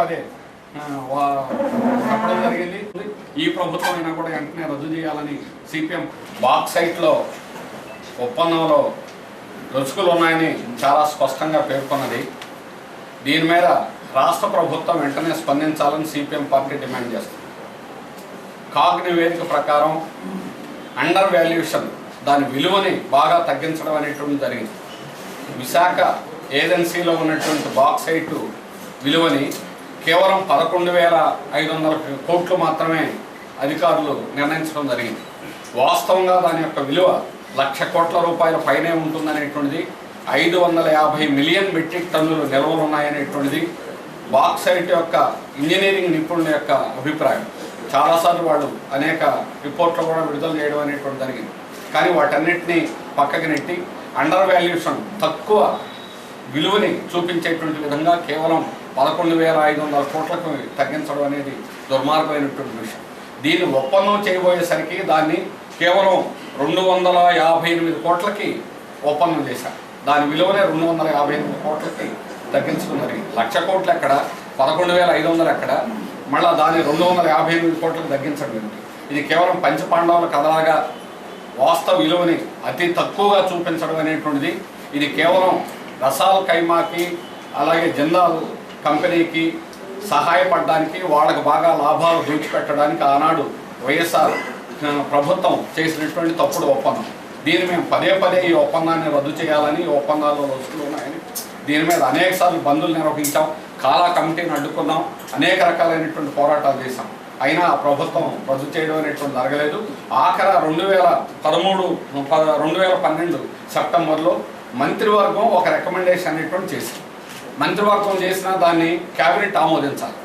పదే. చెప్పడం జరిగింది. ఈ ప్రభుత్వం అయినా కూడా వెంటనే రద్దు చేయాలని సిపిఎం బాక్సైట్లో ఒప్పందంలో రుచుకులు ఉన్నాయని చాలా స్పష్టంగా పేర్కొన్నది. దీని మీద రాష్ట్ర ప్రభుత్వం వెంటనే స్పందించాలని సిపిఎం పార్టీ డిమాండ్ చేస్తుంది. కాగ్ నివేదిక ప్రకారం అండర్ వాల్యుయేషన్ దాని విలువని బాగా తగ్గించడం అనేటువంటి జరిగింది. విశాఖ ఏజెన్సీలో ఉన్నటువంటి బాక్సైట్ విలువని కేవలం పదకొండు వేల ఐదు వందల కోట్లు మాత్రమే అధికారులు నిర్ణయించడం జరిగింది. వాస్తవంగా దాని యొక్క విలువ లక్ష కోట్ల రూపాయల పైనే ఉంటుందనేటువంటిది ఐదు వందల యాభై మిలియన్ మెట్రిక్ టన్నులు నిల్వలు ఉన్నాయనేటువంటిది బాక్సైట్ యొక్క ఇంజనీరింగ్ నిపుణుల యొక్క అభిప్రాయం. చాలాసార్లు వాళ్ళు అనేక రిపోర్ట్లు కూడా విడుదల చేయడం అనేటువంటి జరిగింది. కానీ వాటన్నిటిని పక్కకి నెట్టి అండర్ వాల్యూషన్ తక్కువ విలువని చూపించేటువంటి విధంగా కేవలం పదకొండు వేల ఐదు వందల కోట్లకు తగ్గించడం అనేది దుర్మార్గమైనటువంటి విషయం. దీన్ని ఒప్పందం చేయబోయేసరికి దాన్ని కేవలం రెండు వందల యాభై ఎనిమిది కోట్లకి ఒప్పందం చేశారు. దాని విలువనే రెండు వందల యాభై ఎనిమిది కోట్లకి తగ్గించడం జరిగింది. లక్ష కోట్లు ఎక్కడ? పదకొండు వేల ఐదు వందలు ఎక్కడ? మళ్ళీ దాన్ని రెండు వందల యాభై ఎనిమిది కోట్లకు తగ్గించడం ఏంటి ఇది కేవలం పంచపాండవుల కథలాగా వాస్తవ విలువని అతి తక్కువగా చూపించడం అనేటువంటిది ఇది కేవలం రసాల్ కైమాకి అలాగే జిందాల్ కంపెనీకి సహాయపడడానికి వాళ్ళకు బాగా లాభాలు దూచిపెట్టడానికి ఆనాడు వైఎస్ఆర్ ప్రభుత్వం చేసినటువంటి తప్పుడు ఒప్పందం. దీన్ని మేము పదే పదే ఈ ఒప్పందాన్ని రద్దు చేయాలని ఈ ఒప్పందాల్లో వస్తువులు ఉన్నాయని దీని మీద అనేక సార్లు బంధులు నిర్వహించాం కాలా కమిటీని అడ్డుకున్నాం అనేక రకాలైనటువంటి పోరాటాలు చేశాం. అయినా ప్రభుత్వం రద్దు చేయడం అనేటువంటి జరగలేదు. ఆఖర రెండు వేల పదమూడు పద- రెండు వేల పన్నెండు సెప్టెంబర్లో మంత్రివర్గం ఒక రికమెండేషన్ అనేటువంటి చేసింది. మంత్రివర్గం చేసిన దాన్ని క్యాబినెట్ ఆమోదించాలి.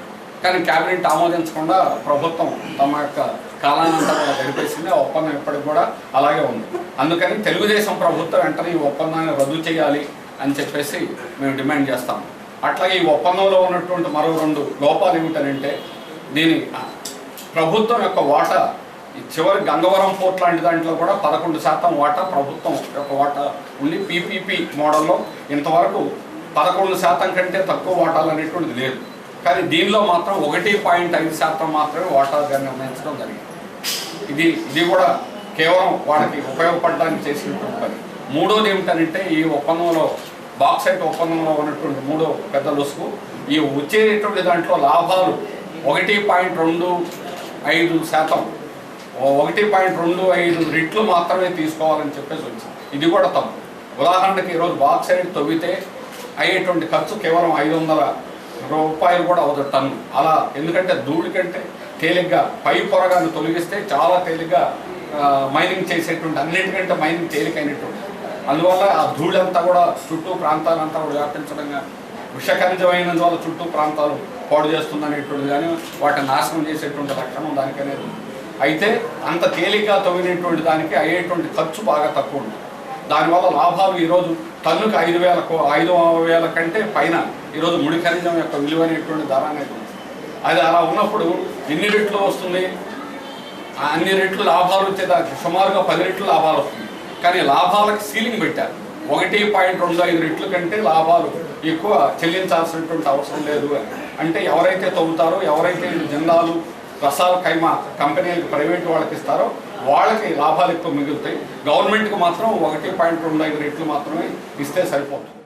కానీ క్యాబినెట్ ఆమోదించకుండా ప్రభుత్వం తమ యొక్క కాలానంతా కూడా గడిపేసింది. ఆ ఒప్పందం ఇప్పటికి కూడా అలాగే ఉంది. అందుకని తెలుగుదేశం ప్రభుత్వం వెంటనే ఈ ఒప్పందాన్ని రద్దు చేయాలి అని చెప్పేసి మేము డిమాండ్ చేస్తాం అట్లాగే ఈ ఒప్పందంలో ఉన్నటువంటి మరో రెండు లోపాలు ఏమిటనంటే దీని ప్రభుత్వం యొక్క వాటా చివరి గంగవరం పోర్ట్ లాంటి దాంట్లో కూడా పదకొండు శాతం వాటా ప్రభుత్వం యొక్క వాటా ఉండి పీపీపీ మోడల్లో ఇంతవరకు పదకొండు శాతం కంటే తక్కువ వాటాలు అనేటువంటిది లేదు. కానీ దీనిలో మాత్రం ఒకటి పాయింట్ ఐదు శాతం మాత్రమే వాటాగా నిర్ణయించడం జరిగింది. ఇది ఇది కూడా కేవలం వాళ్ళకి ఉపయోగపడడానికి చేసినటువంటి పని. మూడోది ఏమిటంటే ఈ ఒప్పందంలో బాక్సైట్ ఒప్పందంలో ఉన్నటువంటి మూడో పెద్ద లొసుగు ఈ వచ్చేటువంటి దాంట్లో లాభాలు ఒకటి పాయింట్ రెండు ఐదు శాతం ఒకటి పాయింట్ రెండు ఐదు రెట్లు మాత్రమే తీసుకోవాలని చెప్పేసి వచ్చింది. ఇది కూడా తప్పు. ఉదాహరణకి ఈరోజు బాక్సైట్ తవ్వితే అయ్యేటువంటి ఖర్చు కేవలం ఐదు వందల రూపాయలు కూడా అవదు టన్ను. అలా ఎందుకంటే ధూళి కంటే తేలిగ్గా పై పొరగాన్ని తొలగిస్తే చాలా తేలిగ్గా మైనింగ్ చేసేటువంటి అన్నిటికంటే మైనింగ్ తేలికైనటువంటి. అందువల్ల ఆ ధూళంతా కూడా చుట్టూ ప్రాంతాలంతా కూడా వ్యాపించడంగా విషఖనిజమైనందువల్ల చుట్టూ ప్రాంతాలు పాడు చేస్తుందనేటువంటిది కానీ వాటిని నాశనం చేసేటువంటి లక్షణం దానికనేది అయితే అంత తేలిగ్గా తవ్వినటువంటి దానికి అయ్యేటువంటి ఖర్చు బాగా తక్కువ ఉంటుంది. దానివల్ల లాభాలు ఈరోజు టన్నుకు ఐదు వేల ఐదు వేల కంటే పైన ఈరోజు ముడి ఖనిజం యొక్క విలువ అనేటువంటి ధర అనేది ఉంది. అది అలా ఉన్నప్పుడు ఎన్ని రెట్లు వస్తుంది? ఆ అన్ని రెట్లు లాభాలు వచ్చేదానికి సుమారుగా పది రెట్లు లాభాలు వస్తుంది. కానీ లాభాలకు సీలింగ్ పెట్టారు. ఒకటి పాయింట్ రెండు ఐదు రెట్ల కంటే లాభాలు ఎక్కువ చెల్లించాల్సినటువంటి అవసరం లేదు అంటే ఎవరైతే తవ్వుతారో ఎవరైతే జిందాలు రసాల కైమా కంపెనీలకు ప్రైవేట్ వాళ్ళకి ఇస్తారో వాళ్ళకి లాభాలు ఎక్కువ మిగులుతాయి. గవర్నమెంట్కి మాత్రం ఒకటి పాయింట్ రెండు ఐదు రెట్లు మాత్రమే ఇస్తే సరిపోతుంది.